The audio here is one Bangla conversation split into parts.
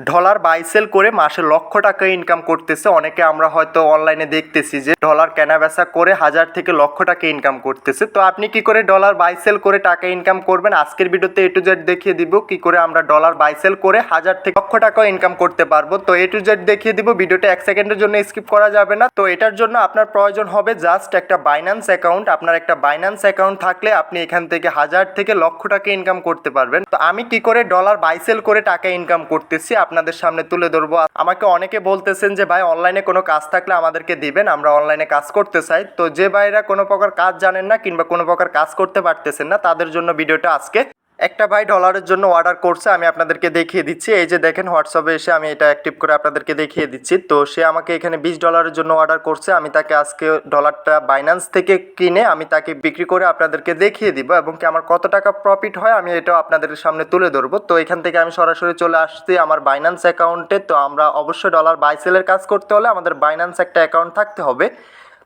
ডলার বাই সেল করে মাসে লক্ষ টাকা ইনকাম করতেছে। অনেকে আমরা হয়তো অনলাইনে দেখতেছি যে ডলার কেনা বেচা করে হাজার থেকে লক্ষ টাকা ইনকাম করতেছে। তো আপনি কি করে ডলার বাই সেল করে টাকা ইনকাম করবেন? আজকের ভিডিওতে এ টু জেড দেখিয়ে দিব কি করে আমরা ডলার বাই সেল করে হাজার থেকে লক্ষ টাকা ইনকাম করতে পারব। তো এ টু জেড দেখিয়ে দিব, ভিডিওটা এক সেকেন্ডের জন্য স্কিপ করা যাবে না। তো এটার জন্য আপনার প্রয়োজন হবে জাস্ট একটা বাইন্যান্স অ্যাকাউন্ট আপনার একটা বাইন্যান্স অ্যাকাউন্ট থাকলে আপনি এখান থেকে হাজার থেকে লক্ষ টাকা ইনকাম করতে পারবেন। তো আমি কি করে ডলার বাই সেল করে টাকা ইনকাম করতেছি? আপনাদের সামনে তুলে ধরবো। আমাকে অনেকে বলতেছেন যে, ভাই অনলাইনে কোনো কাজ থাকলে আমাদেরকে দিবেন, আমরা অনলাইনে কাজ করতে চাই। তো যে ভাইরা কোনো প্রকার কাজ জানেন না কিংবা কোনো প্রকার কাজ করতে পারতেছেন না, তাদের জন্য ভিডিওটা আজকে একটা ভাই ডলারের জন্য অর্ডার করছে, আমি আপনাদেরকে দেখিয়ে দিচ্ছি। এই যে দেখেন হোয়াটসঅ্যাপে এসে আমি এটা অ্যাক্টিভ করে আপনাদেরকে দেখিয়ে দিচ্ছি। তো সে আমাকে এখানে বিশ ডলারের জন্য অর্ডার করছে, আমি তাকে আজকে ডলারটা বাইন্যান্স থেকে কিনে আমি তাকে বিক্রি করে আপনাদেরকে দেখিয়ে দিব এবং কি আমার কত টাকা প্রফিট হয় আমি এটাও আপনাদের সামনে তুলে ধরবো। তো এখান থেকে আমি সরাসরি চলে আসছি আমার বাইন্যান্স অ্যাকাউন্টে তো আমরা অবশ্যই ডলার বাইসেলের কাজ করতে হলে আমাদের বাইন্যান্স একটা অ্যাকাউন্ট থাকতে হবে।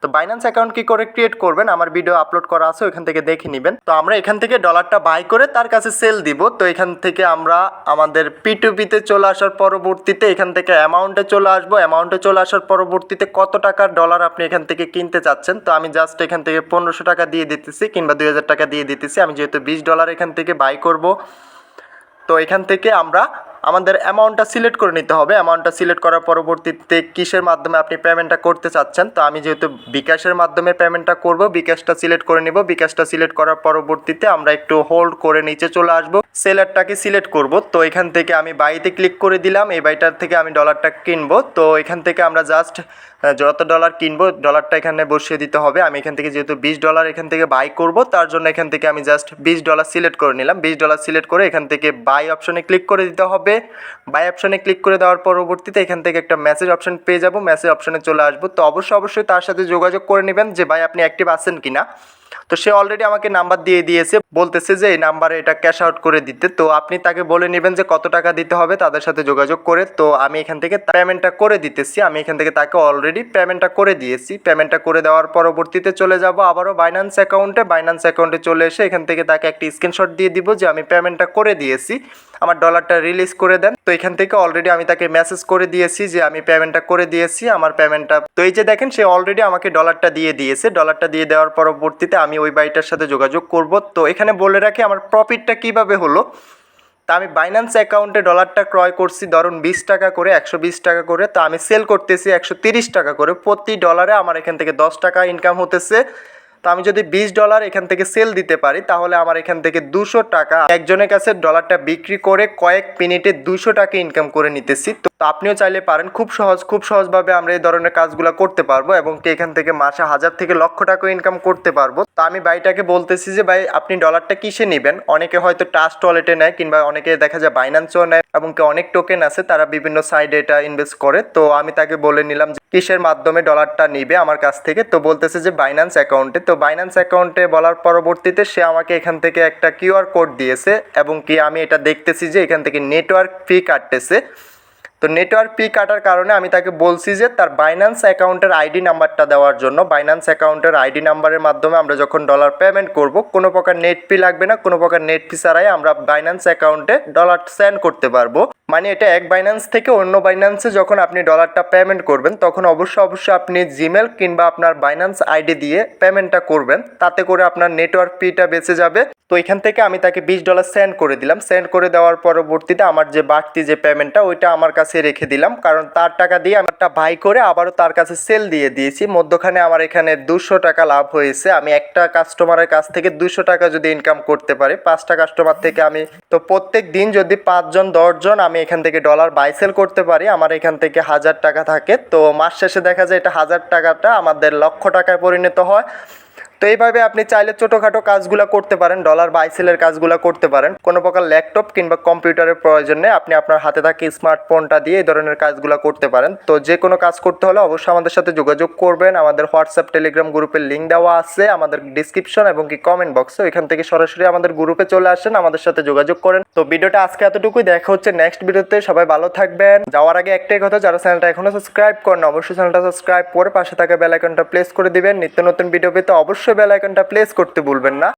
তো বাইন্যান্স অ্যাকাউন্ট কি করে ক্রিয়েট করবেন? আমার ভিডিও আপলোড করা আছে, ওইখান থেকে দেখে নেবেন। তো আমরা এখান থেকে ডলারটা বাই করে তার কাছে সেল দিব। তো এখান থেকে আমরা আমাদের পিটুপিতে চলে আসার পরবর্তীতে এখান থেকে অ্যামাউন্টে চলে আসব। অ্যামাউন্টে চলে আসার পরবর্তীতে কত টাকার ডলার আপনি এখান থেকে কিনতে চাচ্ছেন? তো আমি জাস্ট এখান থেকে পনেরোশো টাকা দিয়ে দিতেছি কিংবা দুই হাজার টাকা দিয়ে দিতেছি। আমি যেহেতু বিশ ডলার এখান থেকে বাই করব, তো এখান থেকে আমরা আমাদের অ্যামাউন্টটা সিলেক্ট করে নিতে হবে। অ্যামাউন্টটা সিলেক্ট করার পরবর্তীতে কিসের মাধ্যমে আপনি পেমেন্টটা করতে চাচ্ছেন? তো আমি যেহেতু বিকাশের মাধ্যমে পেমেন্টটা করব, বিকাশটা সিলেক্ট করে নিব। বিকাশটা সিলেক্ট করার পরবর্তীতে আমরা একটু হোল্ড করে নিচে চলে আসব। সেলারটাকে সিলেক্ট করব। তো এখান থেকে আমি বাইতে ক্লিক করে দিলাম। এই বাইটার থেকে আমি ডলারটা কিনবো। তো এখান থেকে আমরা জাস্ট যত ডলার কিনবো ডলারটা এখানে বসিয়ে দিতে হবে। আমি এখান থেকে যেহেতু বিশ ডলার এখান থেকে বাই করব, তার জন্য এখান থেকে আমি জাস্ট বিশ ডলার সিলেক্ট করে নিলাম। বিশ ডলার সিলেক্ট করে এখান থেকে বাই অপশনে ক্লিক করে দিতে হবে। বাই অপশানে ক্লিক করে দেওয়ার পরবর্তীতে এখান থেকে একটা মেসেজ অপশন পেয়ে যাব মেসেজ অপশানে চলে আসব। তো অবশ্যই অবশ্যই তার সাথে যোগাযোগ করে নেবেন যে ভাই আপনি অ্যাক্টিভ আছেন কিনা। তো সে অলরেডি আমাকে নাম্বার দিয়ে দিয়েছে, বলতেছে যে এই নাম্বারে এটা ক্যাশ আউট করে দিতে। তো আপনি তাকে বলে নেবেন যে কত টাকা দিতে হবে তাদের সাথে যোগাযোগ করে। তো আমি এখান থেকে পেমেন্টটা করে দিতেছি। আমি এখান থেকে তাকে অলরেডি পেমেন্টটা করে দিয়েছি। পেমেন্টটা করে দেওয়ার পরবর্তীতে চলে যাব আবারও বাইন্যান্স অ্যাকাউন্টে বাইন্যান্স অ্যাকাউন্টে চলে এসে এখান থেকে তাকে একটি স্ক্রিনশট দিয়ে দিব যে আমি পেমেন্টটা করে দিয়েছি। আমার ডলারটা রিলিজ করে দেন। তো এখান থেকে অলরেডি আমি তাকে মেসেজ করে দিয়েছি যে আমি পেমেন্টটা করে দিয়েছি। আমার পেমেন্টটা তো এই যে দেখেন সে অলরেডি আমাকে ডলারটা দিয়ে দিয়েছে। ডলারটা দিয়ে দেওয়ার পরবর্তীতে আমি ওই বাড়িটার সাথে যোগাযোগ করব। তো এখানে বলে রাখি, আমার প্রফিটটা কীভাবে হলো? তা আমি বাইন্যান্স অ্যাকাউন্টে ডলারটা ক্রয় করছি, ধরুন বিশ টাকা করে, একশো বিশ টাকা করে। তা আমি সেল করতেছি একশো তিরিশ টাকা করে। প্রতি ডলারে আমার এখান থেকে দশ টাকা ইনকাম হতেছে। তো আমি যদি বিশ ডলার এখান থেকে সেল দিতে পারি, তাহলে আমার এখান থেকে দুশো টাকা একজনের কাছে ডলারটা বিক্রি করে কয়েক মিনিটে দুশো টাকা ইনকাম করে নিতেছি। তো আপনিও চাইলে পারেন, খুব সহজ, খুব সহজভাবে আমরা এই ধরনের কাজগুলো করতে পারব এবং এখান থেকে মাসে হাজার থেকে লক্ষ টাকা ইনকাম করতে পারব। তো আমি ভাইটাকে বলতেছি যে, ভাই, আপনি ডলারটা কিসে নেবেন? অনেকে হয়তো ট্রাস্ট ওয়ালেটে নেয় কিংবা অনেকে দেখা যায় বাইন্যান্সও নেয় এবং অনেক টোকেন আছে, তারা বিভিন্ন সাইডে এটা ইনভেস্ট করে। তো আমি তাকে বলে নিলাম কিসের মাধ্যমে ডলারটা নিবে আমার কাছ থেকে? তো বলতেছে যে বাইন্যান্স অ্যাকাউন্টে তো বাইন্যান্স অ্যাকাউন্টে বলার পরবর্তীতে সে আমাকে এখান থেকে একটা কিউআর কোড দিয়েছে এবং কি আমি এটা দেখতেছি যে এখান থেকে নেটওয়ার্ক ফি কাটতেছে। তো নেটওয়ার্ক ফি কাটার কারণে আমি তাকে বলছি যে তার বাইন্যান্স অ্যাকাউন্টের আইডি নাম্বারটা দেওয়ার জন্য। বাইন্যান্স অ্যাকাউন্টের আইডি নাম্বারের মাধ্যমে আমরা যখন ডলার পেমেন্ট করব, কোনো প্রকার নেট ফি লাগবে না, কোনো প্রকার নেট ফি ছাড়াই আমরা বাইন্যান্স অ্যাকাউন্টে ডলার সেন্ড করতে পারব। মানে এটা এক বাইন্যান্স থেকে অন্য বাইন্যান্সে যখন আপনি ডলারটা পেমেন্ট করবেন, তখন অবশ্যই অবশ্যই আপনি জিমেল কিংবা আপনার বাইন্যান্স আইডি দিয়ে পেমেন্টটা করবেন। তাতে করে আপনার নেটওয়ার্ক ফিটা বেঁচে যাবে। তো এখান থেকে আমি তাকে বিশ ডলার সেন্ড করে দিলাম। সেন্ড করে দেওয়ার পরবর্তীতে আমার যে বাড়তি যে পেমেন্টটা ওইটা আমার কাছে রেখে দিলাম। কারণ তার টাকা দিয়ে আমারটা বাই করে আবারও তার কাছে সেল দিয়ে দিয়েছি। মধ্যখানে আমার এখানে দুশো টাকা লাভ হয়েছে। আমি একটা কাস্টমারের কাছ থেকে দুশো টাকা যদি ইনকাম করতে পারি, পাঁচটা কাস্টমার থেকে আমি, তো প্রত্যেক দিন যদি পাঁচজন, দশজন আমি এখান থেকে ডলার বাই সেল করতে পারি, আমার এখান থেকে হাজার টাকা থাকে। তো মাস শেষে দেখা যায় এটা হাজার টাকাটা আমাদের লক্ষ টাকায় পরিণত হয়। তো এইভাবে আপনি চাইলে ছোটোখাটো কাজগুলো করতে পারেন ডলার বাইসেলের কাজগুলো করতে পারেন। কোনো প্রকার ল্যাপটপ কিংবা কম্পিউটারের প্রয়োজন নেই, আপনি আপনার হাতে থাকা স্মার্টফোনটা দিয়ে এই ধরনের কাজগুলো করতে পারেন। তো যে কোনো কাজ করতে হলে অবশ্যই আমাদের সাথে যোগাযোগ করবেন। আমাদের হোয়াটসঅ্যাপ টেলিগ্রাম গ্রুপের লিঙ্ক দেওয়া আছে, আমাদের ডিসক্রিপশন এবং কি কমেন্ট বক্সে ওইখান থেকে সরাসরি আমাদের গ্রুপে চলে আসেন, আমাদের সাথে যোগাযোগ করেন। তো ভিডিওটা আজকে এতটুকুই, দেখা হচ্ছে নেক্সট ভিডিওতে, সবাই ভালো থাকবেন। যাওয়ার আগে একটাই কথা, যারা চ্যানেলটা এখনও সাবস্ক্রাইব করেন অবশ্যই চ্যানেলটা সাবস্ক্রাইব করে পাশে থাকা বেল আইকনটা প্লেস করে দিবেন। নিত্য নতুন ভিডিও পেতে অবশ্যই বেল আইকনটা প্লেস করতে ভুলবেন না।